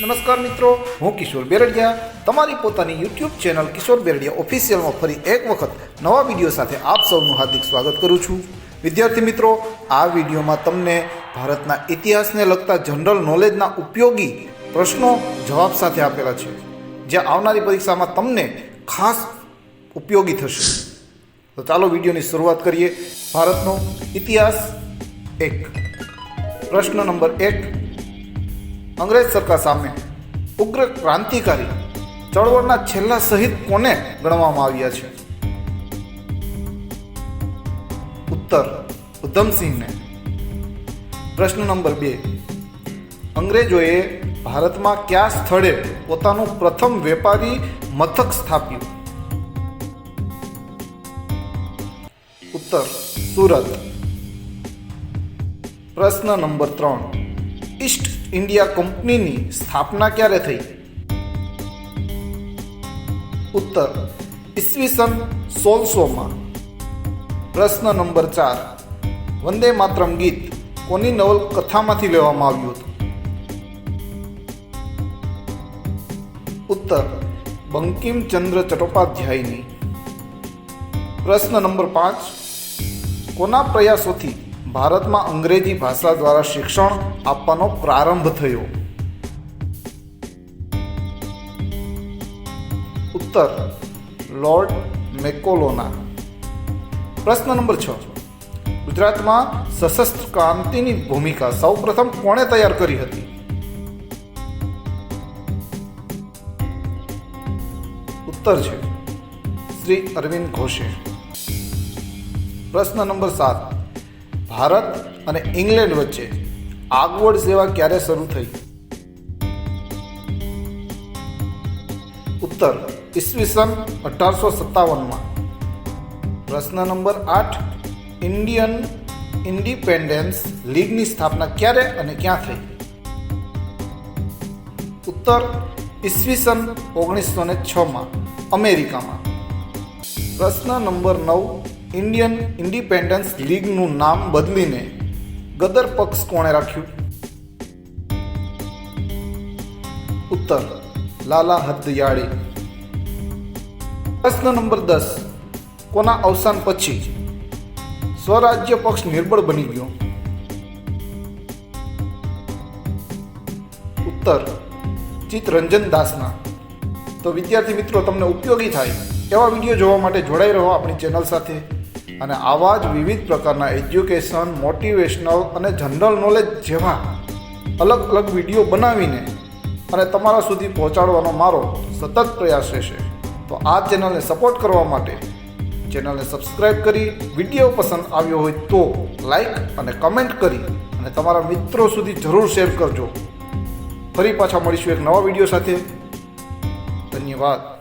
નમસ્કાર મિત્રો, હું કિશોર બેરડિયા. તમારી પોતાની યુટ્યુબ ચેનલ કિશોર બેરડિયા ઓફિશિયલમાં ફરી એક વખત નવા વીડિયો સાથે આપ સૌનું હાર્દિક સ્વાગત કરું છું. વિદ્યાર્થી મિત્રો, આ વિડીયોમાં તમને ભારતના ઇતિહાસને લગતા જનરલ નોલેજના ઉપયોગી પ્રશ્નો જવાબ સાથે આપેલા છે. જે આવનારી પરીક્ષામાં તમને ખાસ ઉપયોગી થશે. તો ચાલો વિડીયોની શરૂઆત કરીએ. ભારતનો ઇતિહાસ એક. પ્રશ્ન નંબર એક. અંગ્રેજ સરકાર સામે ઉગ્ર ક્રાંતિકારી ચળવળના છેલ્લા શહીદ કોને ગણવામાં આવ્યા છે? ઉત્તર ઉધમસિંહને. પ્રશ્ન નંબર બે. અંગ્રેજોએ ભારતમાં કયા સ્થળે પોતાનું પ્રથમ વેપારી મથક સ્થાપ્યું? ઉત્તર સુરત. પ્રશ્ન નંબર ત્રણ. ઈસ્ટ ઇન્ડિયા કંપનીની સ્થાપના ક્યારે થઈ? ઉત્તર, ઈસવીસન સોળસોમાં. પ્રશ્ન નંબર ચાર. વંદે માતરમ ગીત કોની નવલકથામાંથી લેવામાં આવ્યું હતું? ઉત્તર, બંકિમચંદ્ર ચટ્ટોપાધ્યાયની. પ્રશ્ન નંબર પાંચ. કોના પ્રયાસોથી ભારતમાં અંગ્રેજી ભાષા દ્વારા શિક્ષણ આપવાનો પ્રારંભ થયો. ઉત્તર, લોર્ડ મેકોલોના. પ્રશ્ન નંબર છ. ગુજરાતમાં સશસ્ત્ર ક્રાંતિની ભૂમિકા સૌપ્રથમ કોણે તૈયાર કરી હતી? ઉત્તર છે. શ્રી અરવિંદ ઘોષે. પ્રશ્ન નંબર સાત. ભારત અને ઇંગ્લેન્ડ વચ્ચે આગવડ સેવા ક્યારે શરૂ થઈ? ઉત્તર ઈસવીસન અઢારસો સત્તાવનમાં. પ્રશ્ન નંબર આઠ, ઇન્ડિયન ઇન્ડિપેન્ડન્સ લીગની સ્થાપના ક્યારે અને ક્યાં થઈ? ઉત્તર ઈસવીસન ઓગણીસો ને છમાં, અમેરિકામાં. પ્રશ્ન નંબર નવ ઇન્ડિયન ઇન્ડિપેન્ડન્સ લીગનું નામ બદલીને ગદર પક્ષ કોણે રાખ્યું? ઉત્તર, લાલા હદયાળી પ્રશ્ન નંબર દસ, કોના અવસાન પછી સ્વરાજ્ય પક્ષ નિર્બળ બની ગયો? ઉત્તર ચિત્તરંજન દાસના. તો વિદ્યાર્થી મિત્રો, તમને ઉપયોગી થાય એવા વીડિયો જોવા માટે જોડાઈ રહો આપણી ચેનલ સાથે. અને આવા જ વિવિધ પ્રકારના એજ્યુકેશન, મોટિવેશનલ અને જનરલ નોલેજ જેવા અલગ અલગ વીડિયો બનાવીને અને તમારા સુધી પહોંચાડવાનો મારો સતત પ્રયાસ રહેશે. તો આ ચેનલને સપોર્ટ કરવા માટે ચેનલને સબસ્ક્રાઈબ કરી, વીડિયો પસંદ આવ્યો હોય તો લાઈક અને કમેન્ટ કરી અને તમારા મિત્રો સુધી જરૂર શેર કરજો. ફરી પાછા મળીશું એક નવા વીડિયો સાથે. ધન્યવાદ.